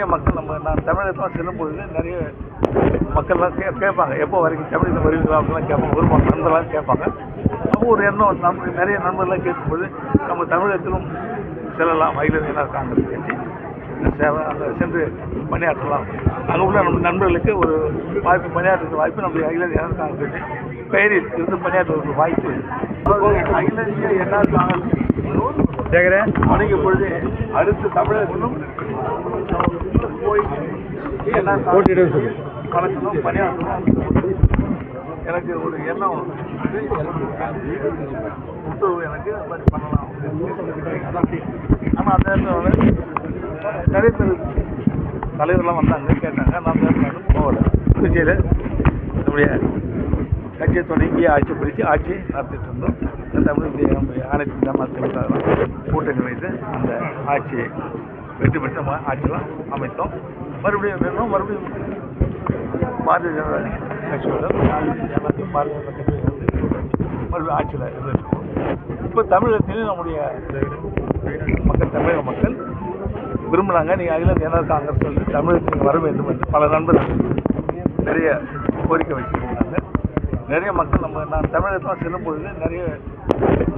நிறைய மக்கள் நம்ம நான் தமிழகத்தில் செல்லும் பொழுது நிறைய மக்கள்லாம் கே கேட்பாங்க. எப்போ வரைக்கும் தமிழகத்தில் வருவீங்களா அப்படிலாம் கேட்பாங்க. வருவாங்க நண்பர்லாம் கேட்பாங்க. அப்போ ஒரு எண்ணம் நம்ம நிறைய நண்பர்லாம் கேட்கும்போது நம்ம தமிழகத்திலும் செல்லலாம். இந்திய காங்கிரஸ் கட்சி சேவை அங்கே சென்று பணியாற்றலாம். அங்கே உள்ள நம்ம நண்பர்களுக்கு ஒரு வாய்ப்பு பணியாற்றுற வாய்ப்பு நம்ம அகில கட்சி பெயரில் இருந்து பணியாற்ற ஒரு வாய்ப்பு அகில என்ஆர் காங்கிரஸ் வணங்கிய பொழுது அடுத்து தமிழகத்திலும் என்ஆர் காங்கிரஸ் பணியாற்றணும் எனக்கு ஒரு எண்ணம் உத்தரவு எனக்கு அது மாதிரி பண்ணலாம். ஆனால் அந்த இடத்துல வந்து நிறைய பேர் தலைவர்லாம் வந்தாங்க கேட்டாங்க. நான் அந்த இடத்துல போகல. புதுச்சேரியில் நம்முடைய கட்சியை தொடங்கி ஆட்சி பிடிச்சு ஆட்சி நடத்திட்டு இருந்தோம். இந்த தமிழ் இந்திய நம்முடைய அனைத்து ஜமாத்துகளும் கூட்டணி வைத்து அந்த ஆட்சியை வெற்றி பெற்று நம்ம ஆட்சியெல்லாம் அமைத்தோம். மறுபடியும் வேணும் மறுபடியும் பாரதிய ஜனதா கட்சியோட பாரதிய ஜனதா பாரதிய ஜனதா கட்சி மறுபடியும் ஆட்சியில் இருந்திருக்கோம். இப்போ தமிழகத்திலும் நம்முடைய மக்கள் தமிழக மக்கள் விரும்புனாங்க நீங்கள் அகில இந்திய என்ஆர் காங்கிரஸ் வந்து தமிழகத்துக்கு வர வேண்டும் என்று பல நண்பர்கள் நிறைய கோரிக்கை வச்சுருந்தாங்க நிறைய மக்கள் நம்ம நான் தமிழகத்தில் செல்லும்பொழுது நிறைய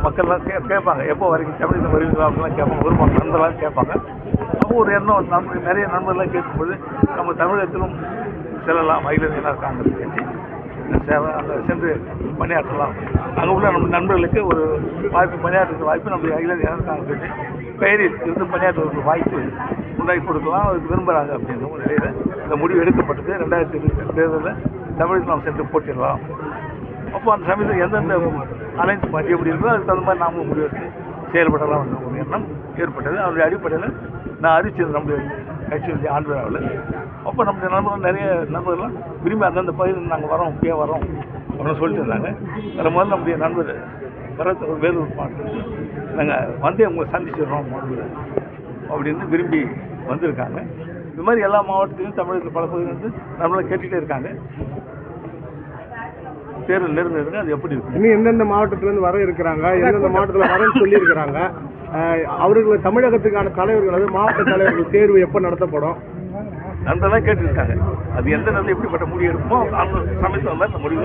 மக்கள்லாம் கே கேட்பாங்க. எப்போ வரைக்கும் தமிழகத்தில் வருவீங்களா அப்படிலாம் கேட்பாங்க. ஒரு நண்பர்லாம் கேட்பாங்க. அப்போ ஒரு எண்ணம் நம்ம நிறைய நண்பர்லாம் கேட்கும்போது நம்ம தமிழகத்திலும் செல்லலாம். அகில இந்திய என்ஆர் காங்கிரஸ் கட்சி. சேவை அங்கே சென்று பணியாற்றலாம். அங்கே உள்ள நம்ம நண்பர்களுக்கு ஒரு வாய்ப்பு பணியாற்றுற வாய்ப்பு நம்ம அகில இந்திய காங்கிரஸ் பெயரில் இருந்து பணியாற்ற ஒரு வாய்ப்பு உண்டாக்கி கொடுக்கலாம். அதுக்கு விரும்புகிறாங்க அப்படின்ற ஒரு நிலையில் இந்த முடிவு எடுக்கப்பட்டது. ரெண்டாயிரத்தி இருபத்தி தேர்தலில் தமிழகத்தில் நாம் சென்று போட்டிடலாம் அப்போ அந்த சமயத்தில் எந்தெந்த அலைன்ஸ் பார்ட்டி எப்படி இருக்கோ அதுக்கு தகுந்த மாதிரி நாமளும் முடிவு செயல்படலாம் ஒரு எண்ணம் ஏற்பட்டது. அதனுடைய அடிப்படையில் நான் அறிவிச்சது நம்முடைய கட்சியுடைய ஆண்டு அப்போ நம்முடைய நண்பர்கள் நிறைய நண்பர்கள்லாம் விரும்பி அந்தந்த பகுதியில் நாங்கள் வரோம் இப்பயே வரோம் அப்படின்னு சொல்லிட்டு இருந்தாங்க. அதில் முதல்ல நம்முடைய நண்பர் கரத்தை வேலூர் பாட்டு நாங்கள் வந்து உங்களை சந்திச்சிடுறோம் அப்படின்னு விரும்பி வந்திருக்காங்க. இது மாதிரி எல்லா மாவட்டத்திலும் தமிழகத்தில் பல பகுதியில் வந்து நம்மளை கேட்டுகிட்டே இருக்காங்க. தேர்தல் நெருங்குதுங்க அது எப்படி இருக்கும் இன்னும் எந்தெந்த மாவட்டத்துல இருந்து வர இருக்கிறாங்க எந்தெந்த மாவட்டத்துல வரேன்னு சொல்லி இருக்கிறாங்க அவர்கள் தமிழகத்துக்கான தலைவர்கள் அதாவது மாவட்ட தலைவர்கள் தேர்வு எப்போ நடத்தப்படும்? நண்பர்லாம் கேட்டுருக்காங்க. அது எந்த நேரத்தில் எப்படிப்பட்ட முடிவு எடுக்குமோ அந்த சமயத்தில் அந்த முடிவு